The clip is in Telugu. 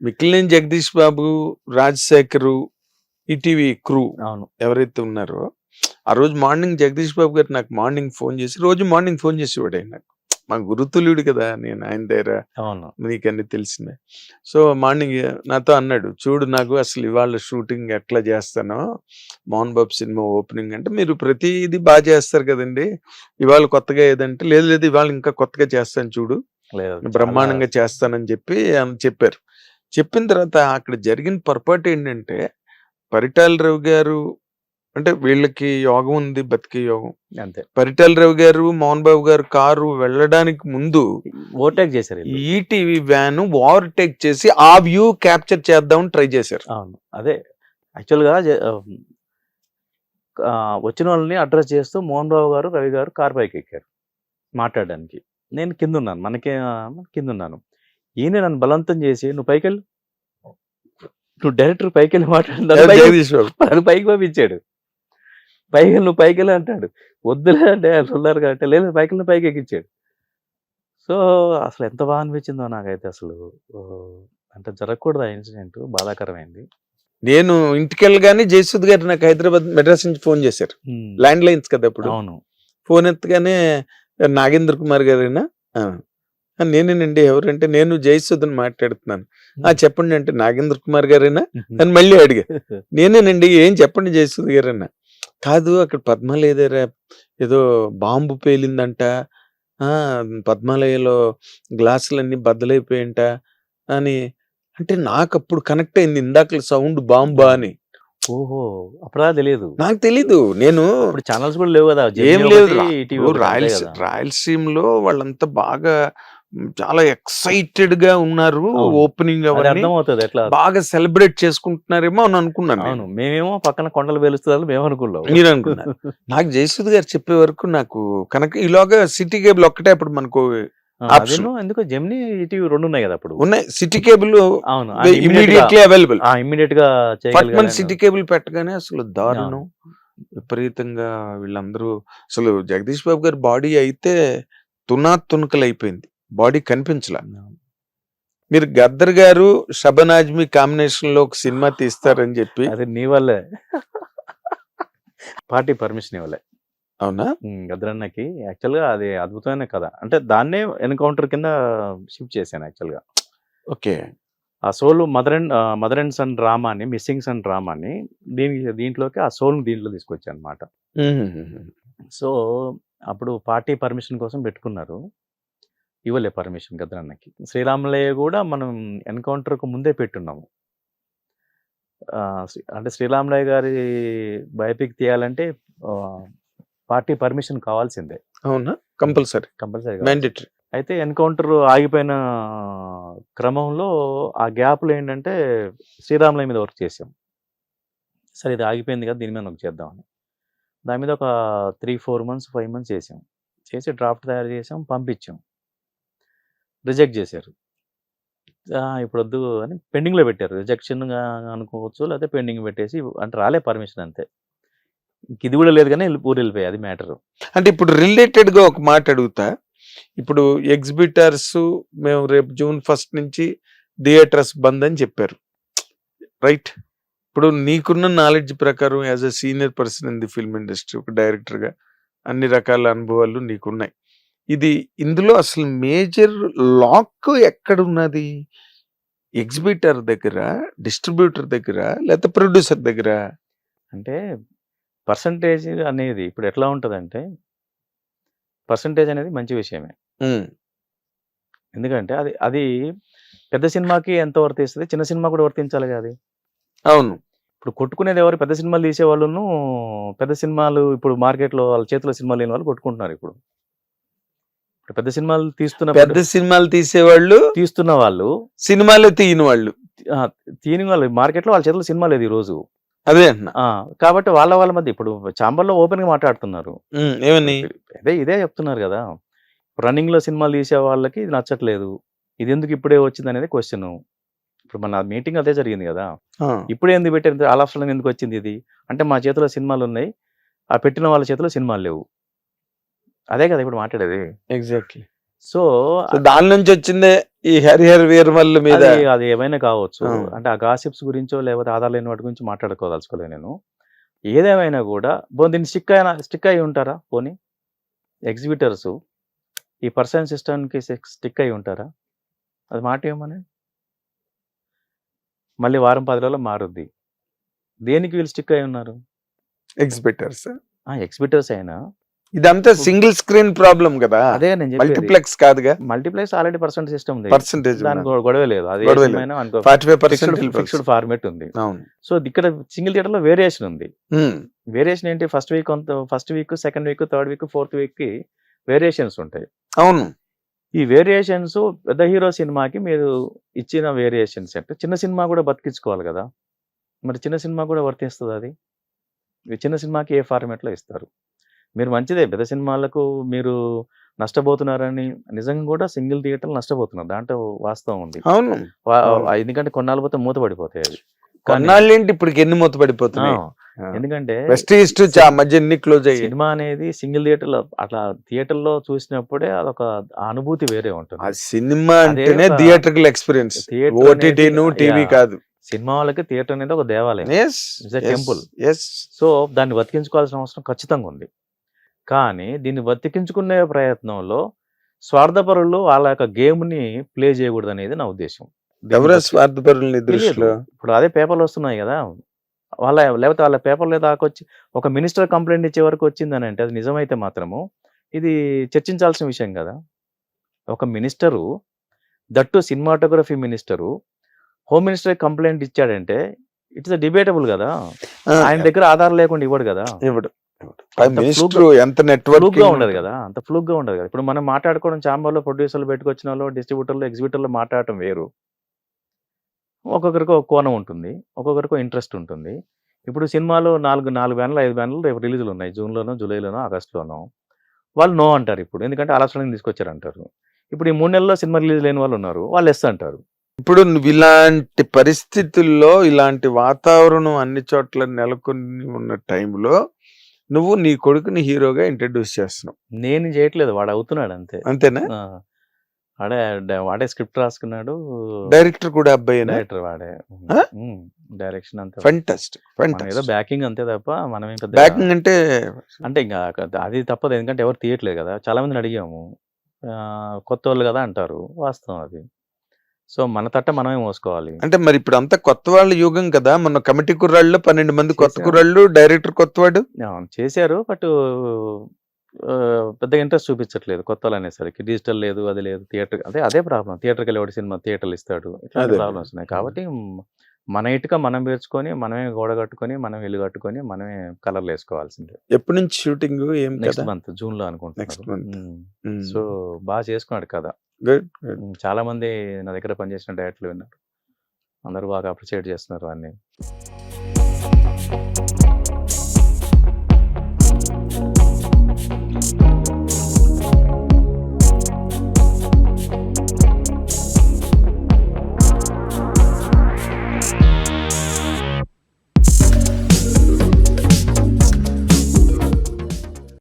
మిక్కిలినేని జగదీష్ బాబు రాజశేఖరు ఈటీవీ క్రూ అవును. ఎవరైతే ఉన్నారో ఆ రోజు మార్నింగ్ జగదీష్ బాబు గారు నాకు మార్నింగ్ ఫోన్ చేసి రోజు మార్నింగ్ ఫోన్ చేసేవాడు ఆయన నాకు. మా గురుతుల్యుడు కదా నేను ఆయన దగ్గర అవును. నీకు అన్ని తెలిసిందే. సో మార్నింగ్ నాతో అన్నాడు చూడు నాకు అసలు ఇవాళ షూటింగ్ ఎట్లా చేస్తానో మోహన్ బాబు సినిమా ఓపెనింగ్ అంటే మీరు ప్రతిదీ బాగా చేస్తారు కదండి. ఇవాళ కొత్తగా ఏదంటే లేదు లేదు ఇవాళ ఇంకా కొత్తగా చేస్తాను చూడు బ్రహ్మాండంగా చేస్తానని చెప్పి చెప్పారు. చెప్పిన తర్వాత అక్కడ జరిగిన పొరపాటు ఏంటంటే పరిటాల రవి గారు అంటే వీళ్ళకి యోగం ఉంది బతికే యోగం. అంతే. పరిటాల రవి గారు మోహన్ బాబు గారు కారు వెళ్ళడానికి ముందు ఓవర్టేక్ చేశారు. ఈటీవీ వ్యాన్ ఓవర్టేక్ చేసి ఆ వ్యూ క్యాప్చర్ చేద్దామని ట్రై చేశారు. అవును. అదే యాక్చువల్గా వచ్చిన వాళ్ళని అడ్రస్ చేస్తూ మోహన్ బాబు గారు రవి గారు కార్ పైకి ఎక్కారు మాట్లాడడానికి. నేను కింద ఉన్నాను మనకే కింద ఉన్నాను ఈయన నన్ను బలవంతం చేసి నువ్వు పైకి వెళ్ళు నువ్వు డైరెక్టర్ పైకి వెళ్ళి మాట్లాడు పైకి- పంపించాడు. పైకి నువ్వు పైకి వెళ్ళి అంటాడు. వద్దులే అంటే ఉన్నారు కాబట్టి లేదు పైకి వెళ్ళి పైకి ఎక్కించాడు. సో అసలు ఎంత బాగా అనిపించిందో నాకైతే అసలు. అంటే జరగకూడదు ఆ ఇన్సిడెంట్. బాధాకరమైంది. నేను ఇంటికి వెళ్ళగానే జయసుద్ గారు నాకు హైదరాబాద్ మెడ్రాస్ నుంచి ఫోన్ చేశారు. ల్యాండ్ లైన్స్ కదా అప్పుడు అవును. ఫోన్ ఎత్తగానే నాగేంద్ర కుమార్ గారేనా? "ఆ." "ఆ, నేనేనండి ఎవరంటే నేను జయసుధని మాట్లాడుతున్నాను. ఆ చెప్పండి అంటే నాగేంద్ర కుమార్ గారేనా? అని మళ్ళీ అడిగా. నేనేనండి ఏం చెప్పండి జయసుధ గారన్నా కాదు అక్కడ పద్మాలయదేరా ఏదో బాంబు పేలిందంట. ఆ పద్మాలయలో గ్లాసులన్నీ బద్దలైపోయింట అని. అంటే నాకు అప్పుడు కనెక్ట్ అయింది ఇందాక సౌండ్ బాంబా అని. ఓహో అప్పుడా తెలియదు నాకు తెలీదు. నేను ఇప్పుడు ఛానల్స్ కూడా లేవు కదా ఏం లేదు రాయలసీ. రాయలసీమలో వాళ్ళంతా బాగా చాలా ఎక్సైటెడ్గా ఉన్నారు. ఓపెనింగ్ అర్థమవుతుంది ఎట్లా? బాగా సెలబ్రేట్ చేసుకుంటున్నారేమో అని అనుకున్నాను. అవును. మేమేమో పక్కన కొండలు పేలుస్తుందని మేము అనుకున్నాం. మీరు అనుకున్నారు. నాకు జయసుద్ గారు చెప్పే వరకు నాకు కనుక ఈలోగా సిటీ కేబుల్ ఒక్కటే అప్పుడు మనకు ఎందుకో జెమినీ ఈటీవీ రెండు ఉన్నాయి కదా అప్పుడు. ఉన్నాయి. సిటీ కేబుల్ అవును ఇమీడియట్లీ అవైలబుల్ ఇమ్మీడియట్గా ఫట్ మన చేయగలిగాను. సిటీ కేబుల్ పెట్టగానే అసలు దారుణం. విపరీతంగా వీళ్ళందరూ అసలు జగదీష్ బాబు గారి బాడీ అయితే తునా తునకలు అయిపోయింది బాడీ కనిపించలా మీరు గద్దర్ గారు షబన్ ఆజ్మీ కాంబినేషన్లో ఒక సినిమా తీస్తారని చెప్పి అది నీ వల్లే. పార్టీ పర్మిషన్ ఇవ్వలే. అవునా? గద్రన్నకి యాక్చువల్గా అది అద్భుతమైన కథ. అంటే దాన్నే ఎన్కౌంటర్ కింద షిఫ్ట్ చేశాను యాక్చువల్గా ఓకే. ఆ soul mother and mother and son డ్రామాని missing son డ్రామాని దీనికి దీంట్లోకి ఆ సోల్ దీంట్లో తీసుకొచ్చాను అనమాట సో అప్పుడు పార్టీ పర్మిషన్ కోసం పెట్టుకున్నారు. ఇవ్వలే పర్మిషన్ గద్రన్నకి. శ్రీరాములయ్య కూడా మనం ఎన్కౌంటర్కు ముందే పెట్టున్నాము. అంటే శ్రీరాములయ్య గారి బయోపిక్ తీయాలంటే పార్టీ పర్మిషన్ కావాల్సిందే. అవునా? కంపల్సరీ. కంపల్సరీ మ్యాండేటరీ అయితే ఎన్కౌంటర్ ఆగిపోయిన క్రమంలో ఆ గ్యాప్లో ఏంటంటే శ్రీరాములయ్య మీద వర్క్ చేసాం సరే ఇది ఆగిపోయింది కదా దీని మీద వర్క్ చేద్దామని. దాని మీద ఒక three four months five months చేసాం చేసి డ్రాఫ్ట్ తయారు చేసాం పంపించాం. రిజెక్ట్ చేశారు. ఇప్పుడు వద్దు అని పెండింగ్లో పెట్టారు. రిజెక్షన్ అనుకోవచ్చు లేకపోతే పెండింగ్ పెట్టేసి అంటే రాలే పర్మిషన్ అంతే. ఇది కూడా లేదు కానీ వెళ్ళి- ఊరు వెళ్ళిపోయాయి అది మ్యాటర్ అంటే ఇప్పుడు రిలేటెడ్గా ఒక మాట అడుగుతా. ఇప్పుడు ఎగ్జిబిటర్స్ మేము రేపు జూన్ ఫస్ట్ నుంచి థియేటర్స్ బంద్ అని చెప్పారు. రైట్ ఇప్పుడు నీకున్న నాలెడ్జ్ ప్రకారం as a senior person in the film industry ఒక డైరెక్టర్గా అన్ని రకాల అనుభవాలు నీకున్నాయి. ఇది ఇందులో అసలు మేజర్ లాక్ ఎక్కడ ఉన్నది ఎగ్జిబిటర్ దగ్గర డిస్ట్రిబ్యూటర్ దగ్గర లేకపోతే ప్రొడ్యూసర్ దగ్గర? అంటే పర్సంటేజ్ అనేది ఇప్పుడు ఎట్లా ఉంటుందంటే పర్సంటేజ్ అనేది మంచి విషయమే. ఎందుకంటే అది అది పెద్ద సినిమాకి ఎంత వర్తిస్తుంది? చిన్న సినిమా కూడా వర్తించాలి కదా అది. అవును. ఇప్పుడు కొట్టుకునేది ఎవరు? పెద్ద సినిమాలు తీసే వాళ్ళను పెద్ద సినిమాలు ఇప్పుడు మార్కెట్లో వాళ్ళ చేతిలో సినిమాలు లేని వాళ్ళు కొట్టుకుంటున్నారు ఇప్పుడు. ఇప్పుడు పెద్ద సినిమాలు తీస్తున్న పెద్ద సినిమాలు తీసేవాళ్ళు తీస్తున్న వాళ్ళు సినిమాలే తీయని వాళ్ళు. తీని వాళ్ళు. మార్కెట్లో వాళ్ళ చేతిలో సినిమా లేదు ఈ రోజు అదే కాబట్టి వాళ్ళ వాళ్ళ మధ్య ఇప్పుడు చాంబర్లో ఓపెన్గా మాట్లాడుతున్నారు ఏమని అదే ఇదే చెప్తున్నారు కదా. రన్నింగ్లో సినిమాలు తీసే వాళ్ళకి ఇది నచ్చట్లేదు. ఇది ఎందుకు ఇప్పుడే వచ్చింది అనేది క్వశ్చన్. ఇప్పుడు మన మీటింగ్ అదే జరిగింది కదా. ఇప్పుడే ఎందుకు పెట్టారు? ఆల్ ఆఫ్ ఎందుకు వచ్చింది ఇది? అంటే మా చేతిలో సినిమాలు ఉన్నాయి. ఆ పెట్టిన వాళ్ళ చేతిలో సినిమాలు లేవు. అదే కదా ఇప్పుడు మాట్లాడేది. ఎగ్జాక్ట్లీ సో దాని నుంచి వచ్చిందే ఈ హరిహర వీరమల్లు మీద. అది ఏమైనా కావచ్చు. అంటే ఆ గాసిప్స్ గురించో లేకపోతే ఆధార్ లేని వాటి గురించి మాట్లాడుకోదలుచుకోలేదు నేను. ఏదేమైనా కూడా బో దీన్ని స్టిక్ అయినా స్టిక్ అయి ఉంటారా పోనీ? ఎగ్జిబిటర్స్ ఈ పర్సన్ సిస్టమ్కి స్టిక్ అయి ఉంటారా? అది మాట ఏమని? మళ్ళీ వారం పది రోజుల్లో మారుద్ది. దేనికి వీళ్ళు స్టిక్ అయి ఉన్నారు? ఎగ్జిబిటర్స్ ఎగ్జిబిటర్స్ అయినా ఇదంతా సింగిల్ స్క్రీన్ ప్రాబ్లం కదా. అదే నేను మల్టీప్లెక్స్ కాదుగా? మల్టీప్లెక్స్ ఆల్రెడీ పర్సెంట్ సిస్టమ్ ఉంది. పర్సంటేజ్ దానికి గొడవ లేదు. అది forty five fixed percent fixed format ఉంది. సో ఇక్కడ సింగిల్ థియేటర్లో వేరియేషన్ ఉంది. వేరియేషన్ ఏంటి? First week first week second week third week fourth వీక్కి వేరియేషన్స్ ఉంటాయి. అవును. ఈ వేరియేషన్స్ పెద్ద హీరో సినిమాకి మీరు ఇచ్చిన వేరియేషన్స్ అంటే చిన్న సినిమా కూడా బతికించుకోవాలి కదా. మరి చిన్న సినిమా కూడా వర్తిస్తుంది అది? చిన్న సినిమాకి ఏ ఫార్మేట్లో ఇస్తారు? మీరు మంచిదే. పెద్ద సినిమాలకు మీరు నష్టపోతున్నారని నిజంగా కూడా సింగిల్ థియేటర్లు నష్టపోతున్నారు. దాంట్లో వాస్తవం ఉంది. అవును. ఎందుకంటే కొన్నాళ్ళు పోతే మూత పడిపోతాయి కానీ- కొన్నాళ్ళు ఏంటి ఇప్పుడు ఎన్ని మూత పడిపోతున్నాయి? ఎందుకంటే వెస్ట్ ఈస్ట్ మధ్య ఎన్ని క్లోజ్ అయ్యాయి? సినిమా అనేది సింగిల్ థియేటర్లో అట్లా థియేటర్లో చూసినప్పుడే అదొక అనుభూతి వేరే ఆ ఉంటుంది సినిమా అదే అంటేనే theatrical experience theatre OTT TV. కాదు. సినిమా వాళ్ళకి థియేటర్ అనేది ఒక దేవాలయం. ఎస్ సో దాన్ని బతికించుకోవాల్సిన అవసరం ఖచ్చితంగా ఉంది. కానీ దీన్ని బతికించుకునే ప్రయత్నంలో స్వార్థపరులు వాళ్ళ యొక్క గేమ్ని ప్లే చేయకూడదు అనేది నా ఉద్దేశం. ఎవరో స్వార్థపరులని దృష్టిలో. ఇప్పుడు అదే పేపర్లు వస్తున్నాయి కదా. వాళ్ళ లేకపోతే వాళ్ళ పేపర్లో దాకొచ్చి ఒక మినిస్టర్ కంప్లైంట్ ఇచ్చే వరకు వచ్చిందని అంటే అది నిజమైతే మాత్రము ఇది చర్చించాల్సిన విషయం కదా. ఒక minister that cinematography minister home minister complaint ఇచ్చాడంటే ఇట్స్ డిబేటబుల్ కదా. ఆయన దగ్గర ఆధారం లేకుండా ఇవ్వడు కదా. ఇవ్వడు. మినిస్టర్ ఎంత నెట్వర్క్గా ఉండదు కదా అంత ఫ్లూక్గా ఉండదు కదా. ఇప్పుడు మనం మాట్లాడుకోవడం ఛాంబర్లో ప్రొడ్యూసర్లు పెట్టుకొచ్చిన వాళ్ళు డిస్ట్రిబ్యూటర్లు ఎగ్జిబిటర్లు మాట్లాడటం వేరు. ఒక్కొక్కరికి ఒక కోణం ఉంటుంది ఒక్కొక్కరికి ఇంట్రెస్ట్ ఉంటుంది. ఇప్పుడు సినిమాలు నాలుగు నాలుగు బ్యాన్లు ఐదు బ్యాన్లు రేపు రిలీజులు ఉన్నాయి. జూన్లోనో జూలైలోనో ఆగస్టులోనో. వాళ్ళు నో అంటారు ఇప్పుడు ఎందుకంటే ఆలోచన తీసుకొచ్చారు అంటారు ఇప్పుడు ఈ మూడు నెలల్లో సినిమా రిలీజ్ లేని వాళ్ళు ఉన్నారు వాళ్ళు ఎస్ అంటారు. ఇప్పుడు ఇలాంటి పరిస్థితుల్లో ఇలాంటి వాతావరణం అన్ని చోట్ల నెలకొని ఉన్న టైంలో నువ్వు నీ కొడుకుని హీరోగా ఇంట్రడ్యూస్ చేస్తున్నావు. నేను చేయట్లేదు వాడు అవుతున్నాడు అంతే. అంతేనా. వాడే వాడే స్క్రిప్ట్ రాసుకున్నాడు. డైరెక్టర్ కూడా అబ్బాయినా? డైరెక్టర్ వాడే? డైరెక్షన్ అంతే. ఫంటాస్టిక్ ఏదో బ్యాకింగ్ అంతే తప్ప మనం ఏం పెద్ద బ్యాకింగ్ అంటే అంటే ఇంకా అది తప్పదు ఎందుకంటే ఎవరు తీయట్లేదు కదా. చాలా మందిని అడిగాము. కొత్త వాళ్ళు కదా అంటారు వాస్తవం అది. సో మన తట్ట మనమే మోసుకోవాలి. అంటే మరి ఇప్పుడు అంతా కొత్త వాళ్ళ యుగం కదా మన కమిటీ కుర్రాళ్ళు పన్నెండు మంది కొత్త. కుర్రాళ్ళు డైరెక్టర్ కొత్తవాడు? చేశారు బట్ పెద్దగా ఇంట్రెస్ట్ చూపించట్లేదు కొత్త వాళ్ళు అనేసరికి. డిజిటల్ లేదు అది లేదు థియేటర్ అదే అదే ప్రాబ్లం. థియేటర్కి వెళ్ళి ఒకటి సినిమా థియేటర్లు ఇస్తాడు ఇట్లాంటి. ప్రాబ్లమ్స్ ఉన్నాయి. కాబట్టి మన ఇటుక మనం పేర్చుకొని మనమే గోడ కట్టుకొని మనం ఇల్లు కట్టుకొని మనమే కలర్లు వేసుకోవాల్సిందే. ఎప్పటి నుంచి షూటింగ్ ఏం నెక్స్ట్ మంత్ జూన్లో అనుకుంటున్నాను. సో బాగా చేసుకున్నాడు కదా గుడ్ చాలా మంది నా దగ్గర పనిచేసిన డైరెక్టర్లు విన్నారు. అందరూ బాగా అప్రిషియేట్ చేస్తున్నారు అన్ని